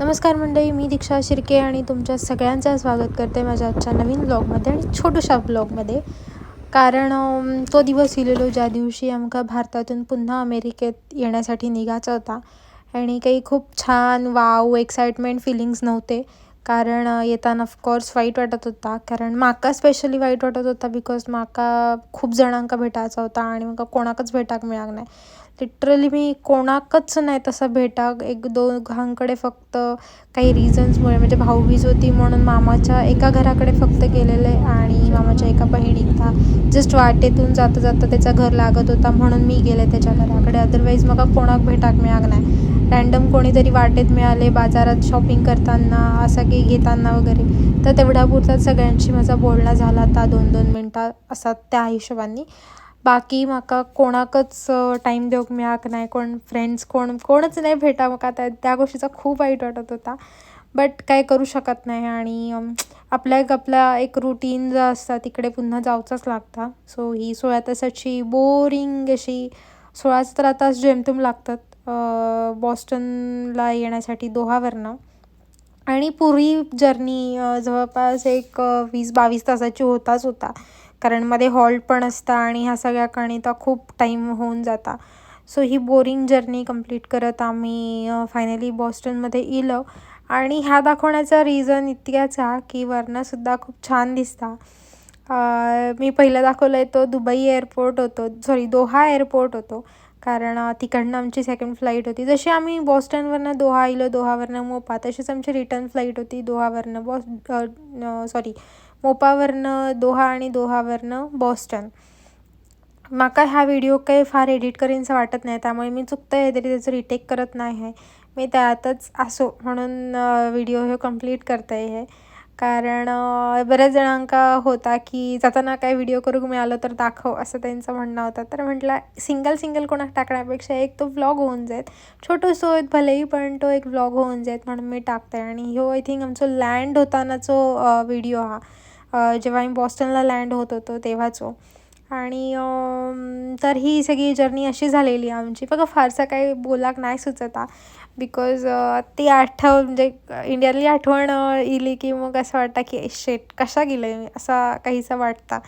नमस्कार मंडळी मी दीक्षा शिर्के आणि तुमच्या सगळ्यांचं स्वागत करते माझ्या आजच्या नवीन ब्लॉगमध्ये आणि छोट्याशा ब्लॉगमध्ये कारण तो दिवस इलेलो ज्या दिवशी आमका भारतातून पुन्हा अमेरिकेत येण्यासाठी निघायचा होता आणि काही खूप छान वाव एक्साइटमेंट फिलिंग्स नव्हते. कारण येताना ऑफकोर्स वाईट वाटत होता. कारण माका स्पेशली वाईट वाटत होता बिकॉज माका खूप जणांका भेटायचा होता आणि म्हाका कोणाकच भेटाक मिळाक नाही. लिटरली मी कोणाकच नाही तसा भेटाक एक दोघांकडे फक्त काही रिझन्समुळे म्हणजे भाऊबीज होती म्हणून मामाच्या एका घराकडे फक्त गेलेले आणि मामाच्या एका बहिणीचा जस्ट वाटेतून जाता जाता त्याचा घर लागत होता म्हणून मी गेले त्याच्या घराकडे. अदरवाईज मग कोणाक भेटाक मिळाक नाही. रँडम कोणीतरी वाटेत मिळाले बाजारात शॉपिंग करताना असं काही घेताना वगैरे. तर तेवढ्यापुरता सगळ्यांशी माझा बोलणं झाला आता दोन दोन मिनटं असा त्या हिशोबाने. बाकी म्हाका कोणाकच टाईम देवक मेळाक नाही कोण फ्रेंड्स कोण कोणच नाही भेटा म्हाका त्या त्या गोष्टीचा खूप वाईट वाटत होता. बट काय करू शकत नाही आणि आपल्या एक आपला एक रुटीन जो असता तिकडे पुन्हा जावचंच लागता. सो ही सोळा तासाची बोरिंग अशी सोळा सतरा तास जेमतेम लागतात बॉस्टनला येण्यासाठी दोहावरनं. आणि पूर्वी जर्नी जवळपास एक वीस बावीस तासाची होताच होता. कारण मध्ये हॉल्ट पण असता आणि ह्या सगळ्या कणिता खूप टाईम होऊन जाता. सो ही बोरिंग जर्नी कंप्लीट करत आम्ही फायनली बॉस्टनमध्ये इलो. आणि ह्या दाखवण्याचा रिझन इतक्याच हा की वरनंसुद्धा खूप छान दिसता. मी पहिलं दाखवलं आहे तो दुबई एअरपोर्ट होतो. सॉरी दोहा एअरपोर्ट होतो. कारण तिकडनं आमची सेकंड फ्लाईट होती. जशी आम्ही बॉस्टनवरनं दोहा इलो दोहावरनं मोपा तशीच आमची रिटर्न फ्लाईट होती. दोहावरनं बॉस सॉरी मोपावरनं दोहा आणि दोहावरनं बॉस्टन माका ह्या व्हिडिओ काही फार एडिट करीनचं वाटत नाही त्यामुळे मी चुकतं आहे तरी त्याचं रिटेक करत नाही आहे. मी त्यातच असो म्हणून व्हिडिओ हे कंप्लीट करत आहे कारण बऱ्याच जणांका होता की जाताना काय व्हिडिओ करू मिळालं तर दाखव असं त्यांचं म्हणणं होतं. तर म्हटलं सिंगल सिंगल कोणाक टाकण्यापेक्षा एक तो व्लॉग होऊन जाईल. छोटंसं आहेत भलेही पण तो एक व्लॉग होऊन जाईल म्हणून मी टाकते. आणि ह्यो आय थिंक आमचो लँड होतानाचो व्हिडिओ हा. जेव्हा आम्ही बॉस्टनला लँड होत होतो तेव्हाचो हो. आणि तर ही सगळी जर्नी अशी झालेली आमची. बघा फारसा काही बोलाक नाही सुचता बिकॉज ती आठव म्हणजे इंडियातली आठवण इली की मग असं वाटतं की शेट कशा गेलं आहे असा काहीसा वाटता.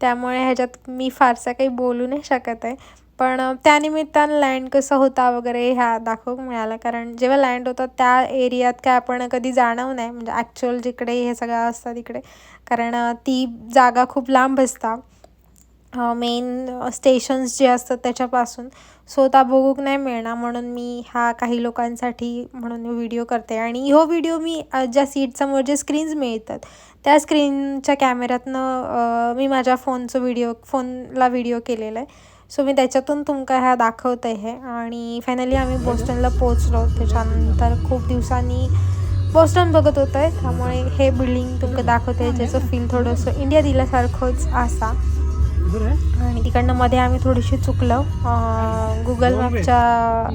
त्यामुळे ह्याच्यात मी फारसा काही बोलू नाही शकत आहे. पण त्यानिमित्तानं लँड कसं होता वगैरे ह्या दाखवूक मिळालं. कारण जेव्हा लँड होतं त्या एरियात काय आपण कधी जाणव नाही. म्हणजे ॲक्च्युअल जिकडे हे सगळं असतं तिकडे. कारण ती जागा खूप लांब असता. मेन स्टेशन्स जे असतात त्याच्यापासून. सो त्या बघूक नाही मिळणार. म्हणून मी हा काही लोकांसाठी म्हणून व्हिडिओ करते. आणि हो व्हिडिओ मी ज्या सीटसमोर जे स्क्रीन्स मिळतात त्या स्क्रीनच्या कॅमेऱ्यातनं मी माझ्या फोनचं व्हिडिओ फोनला व्हिडिओ केलेला आहे. सो मी त्याच्यातून तुमका ह्या दाखवते आहे आणि फायनली आम्ही बोस्टनला पोचलो त्याच्यानंतर खूप दिवसांनी बोस्टन बघत होतं आहे त्यामुळे हे बिल्डिंग तुमका दाखवते ज्याचं फील थोडंसं इंडिया दिल्यासारखंच असा. आणि तिकडनं मध्ये आम्ही थोडीशी चुकलो. गुगल मॅपच्या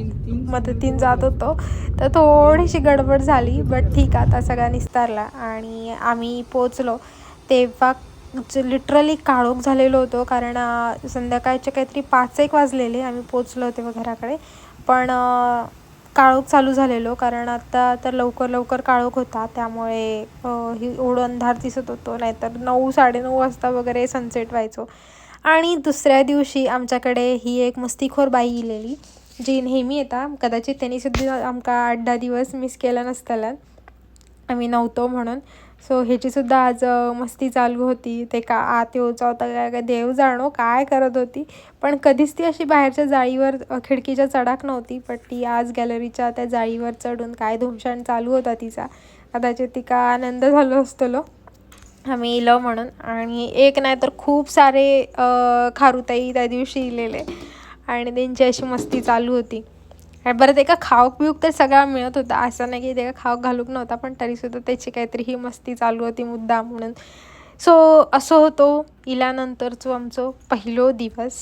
मदतीने जात होतो. तर थोडीशी गडबड झाली बट ठीक आहे. आता सगळा निस्तारला. आणि आम्ही पोचलो तेव्हा म्हणजे लिटरली काळोख झालेलो होतो कारण संध्याकाळचे काहीतरी पाच एक वाजलेले आम्ही पोचलो तेव्हा घराकडे. पण काळोख चालू झालेलो कारण आता तर लवकर लवकर काळोख होता त्यामुळे ही ओढ अंधार दिसत होतो नाहीतर नऊ साडेनऊ वाजता वगैरे सनसेट व्हायचो. आणि दुसऱ्या दिवशी आमच्याकडे ही एक मस्तीखोर बाई इलेली जी नेहमी येता कदाचित त्यांनी सुद्धा आमका आठ दहा दिवस मिस केलं नसताला. आम्ही नव्हतो म्हणून. सो ह्याचीसुद्धा आज मस्ती चालू होती. ते का आत येऊचा होता काय काय देव जाणो काय करत होती. पण कधीच ती अशी बाहेरच्या जाळीवर खिडकीच्या चढाक नव्हती. पण ती आज गॅलरीच्या त्या जाळीवर चढून काय धुमशान चालू होता तिचा. कदाचित तिका आनंद झालो असतो आम्ही इलो म्हणून. आणि एक नाही तर खूप सारे खारुताई त्या दिवशी इलेले. आणि त्यांची अशी मस्ती चालू होती. आणि बरं ते का खाऊक बिऊक तर सगळा मिळत होता. असं नाही की ते का खाऊक घालूक नव्हता पण तरीसुद्धा त्याची काहीतरी ही मस्ती चालू होती मुद्दा म्हणून. सो असं होतो इल्यानंतरचो आमचो पहिलो दिवस.